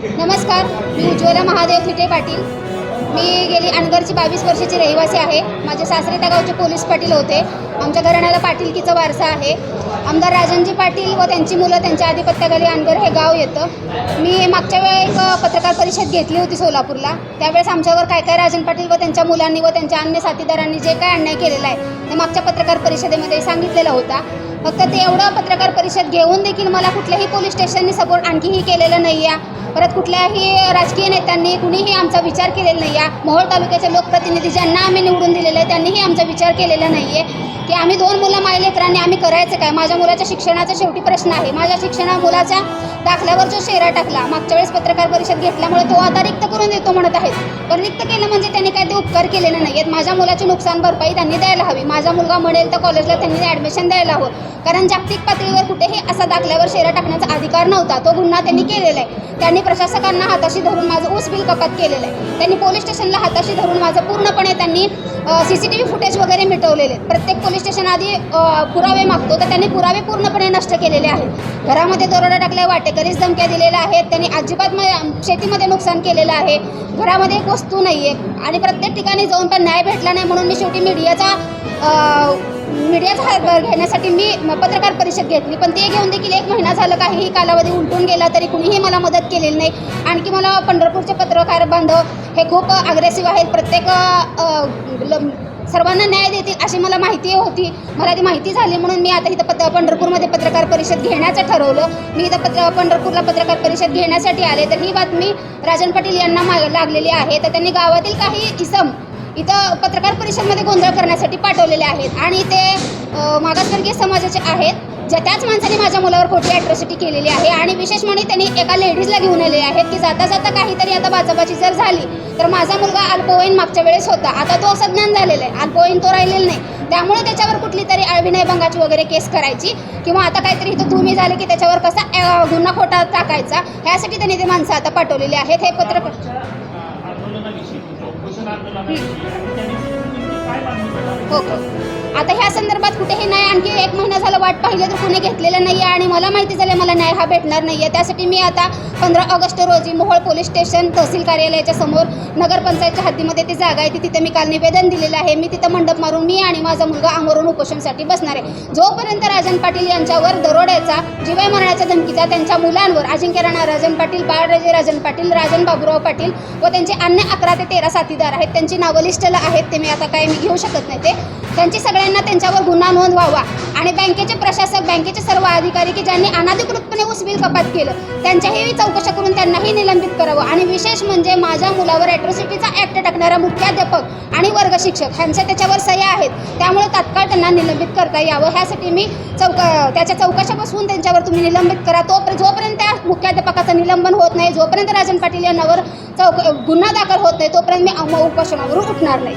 नमस्कार मी उज्ज्वला महादेव थिटे पाटील. मी गेली अनगरची बावीस वर्षाची रहिवासी आहे. माझे सासरे त्या गावचे पोलीस पाटील होते. आमच्या घराण्याला पाटीलकीचा वारसा आहे. आमदार राजनजी पाटील व त्यांची मुलं त्यांच्या आधिपत्याखाली अनगर हे गाव येतं. मी मागच्या वेळी एक पत्रकार परिषद घेतली होती सोलापूरला. त्यावेळेस आमच्यावर काय काय राजन पाटील व त्यांच्या मुलांनी व त्यांच्या अन्य साथीदारांनी जे काय अन्याय केलेला आहे ते मागच्या पत्रकार परिषदेमध्ये सांगितलेला होता. फक्त ते एवढं पत्रकार परिषद घेऊन देखील मला कुठल्याही पोलीस स्टेशननी सपोर्ट आणखीही केलेलं नाही आहे परत कुठल्याही राजकीय नेत्यांनी कुणीही आमचा विचार केलेला नाही आहे मोहोळ तालुक्याचे लोकप्रतिनिधी ज्यांना आम्ही निवडून दिलेले आहे त्यांनीही आमचा विचार केलेला नाही आहे की आम्ही दोन मुलं माय लेकरांनी आम्ही करायचं काय? माझ्या मुलाच्या शिक्षणाचा शेवटी प्रश्न आहे. माझ्या शिक्षणा मुलाच्या दाखल्यावर जो शेरा टाकला मागच्या वेळेस पत्रकार परिषद घेतल्यामुळे तो आता रिक्त करून देतो म्हणत आहेत. पण रिक्त केलं म्हणजे त्यांनी काय ते उपकार केलेले नाही आहेत माझ्या मुलाची नुकसान भरपाई त्यांनी द्यायला हवी. माझा मुलगा म्हणेल तर कॉलेजला त्यांनी ॲडमिशन द्यायला हवं. कारण जागतिक पातळीवर कुठेही असा दाखल्यावर शेरा टाकण्याचा अधिकार नव्हता. तो गुन्हा त्यांनी केलेला आहे. त्यांनी प्रशासकांना हाताशी धरून माझं ऊस बिल कपात केलेलं आहे. त्यांनी पोलीस स्टेशनला हाताशी धरून माझं पूर्णपणे त्यांनी C C T V footage वगैरे मिटवलेले प्रत्येक पोलीस स्टेशन आधी पुरावे मागतो. तर त्यांनी पुरावे पूर्णपणे नष्ट केलेले आहेत. घरामध्ये दरोडा टाकल्या वाटेकरीच धमक्या दिलेल्या आहेत. त्यांनी अजिबात म- शेतीमध्ये नुकसान केलेलं आहे. घरामध्ये एक वस्तू नाही आहे आणि प्रत्येक ठिकाणी जाऊन पण न्याय भेटला नाही म्हणून मी शेवटी मीडियाचा मीडियाचा हातभार घेण्यासाठी मी पत्रकार परिषद घेतली. पण ते घेऊन देखील एक महिना झालं काहीही कालावधी उलटून गेला तरी कुणीही मला मदत केलेली नाही. आणखी मला पंढरपूरचे पत्रकार बांधव हे खूप अग्रेसिव्ह आहेत. प्रत्येक सर्वांना न्याय देतील अशी मला माहिती होती. मला ती माहिती झाली म्हणून मी आता इथं पत्र पंढरपूरमध्ये पत्रकार परिषद घेण्याचं ठरवलं. मी इथं पत्र पंढरपूरला पत्रकार परिषद घेण्यासाठी आले. तर ही बातमी राजन पाटील यांना मा लागलेली आहे. तर त्यांनी गावातील काही इसम इथं पत्रकार परिषदमध्ये गोंधळ करण्यासाठी पाठवलेले आहेत. आणि ते मागासवर्गीय समाजाचे आहेत ज्या त्याच माणसाने माझ्या मुलावर खोटी ॲट्रॉसिटी केलेली आहे. आणि विशेष म्हणजे त्यांनी एका लेडीजला घेऊन आलेले आहेत की जाता जाता काहीतरी आता बाजाबाजी जर झाली तर माझा मुलगा अल्पवयीन मागच्या वेळेस होता. आता तो सज्ञान झालेला आहे. अल्पवयीन तो राहिलेला नाही. त्यामुळे त्याच्यावर कुठली तरी विनयभंगाची वगैरे केस करायची किंवा आता काहीतरी इथं तुम्ही झाली की त्याच्यावर कसा गुन्हा खोटा टाकायचा ह्यासाठी त्यांनी ते माणसं आता पाठवलेली आहेत. हे पत्रकार Sangat. हो हो आता ह्या संदर्भात कुठेही नाही आणखी एक महिना झाला वाट पाहिली तर कुणी घेतलेलं नाही आहे आणि मला माहिती झालं मला न्याय हा भेटणार नाही आहे त्यासाठी मी आता पंधरा ऑगस्ट रोजी मोहोळ पोलीस स्टेशन तहसील कार्यालयाच्या समोर नगरपंचायतच्या हद्दीमध्ये ती जागा आहे. ती तिथे मी काल निवेदन दिलेलं आहे. मी तिथं मंडप मारून मी आणि माझा मुलगा आमरून उपोषणसाठी बसणार आहे. जोपर्यंत राजन पाटील यांच्यावर दरोड्याचा जीवाय मरण्याच्या धमकीचा त्यांच्या मुलांवर अजिंक्य राणा राजन पाटील बाळराजे राजन पाटील राजन बाबूराव पाटील व त्यांचे अन्य अकरा ते तेरा साथीदार आहेत त्यांची नावं लिस्टला आहेत ते मी आता काय मी घेऊ शकत नाही ते. त्यांची सगळ्यांना त्यांच्यावर गुन्हा नोंद व्हावा. आणि बँकेचे प्रशासक बँकेचे सर्व अधिकारी की ज्यांनी अनाधिकृतपणे ऊस बिल कपात केलं त्यांच्याही चौकशा करून त्यांनाही निलंबित करावं. आणि विशेष म्हणजे माझ्या मुलावर ॲट्रॉसिटीचा ॲक्ट टाकणारा मुख्याध्यापक आणि वर्ग शिक्षक ह्यांच्या त्याच्यावर सह्या आहेत. त्यामुळे तात्काळ त्यांना निलंबित करता यावं. ह्यासाठी मी चौक त्याच्या चौकशा बसवून त्यांच्यावर तुम्ही निलंबित करा. तो जोपर्यंत त्या मुख्याध्यापकाचं निलंबन होत नाही जोपर्यंत राजन पाटील यांनावर चौक गुन्हा दाखल होत नाही तोपर्यंत मी उपोषणावरून उठणार नाही.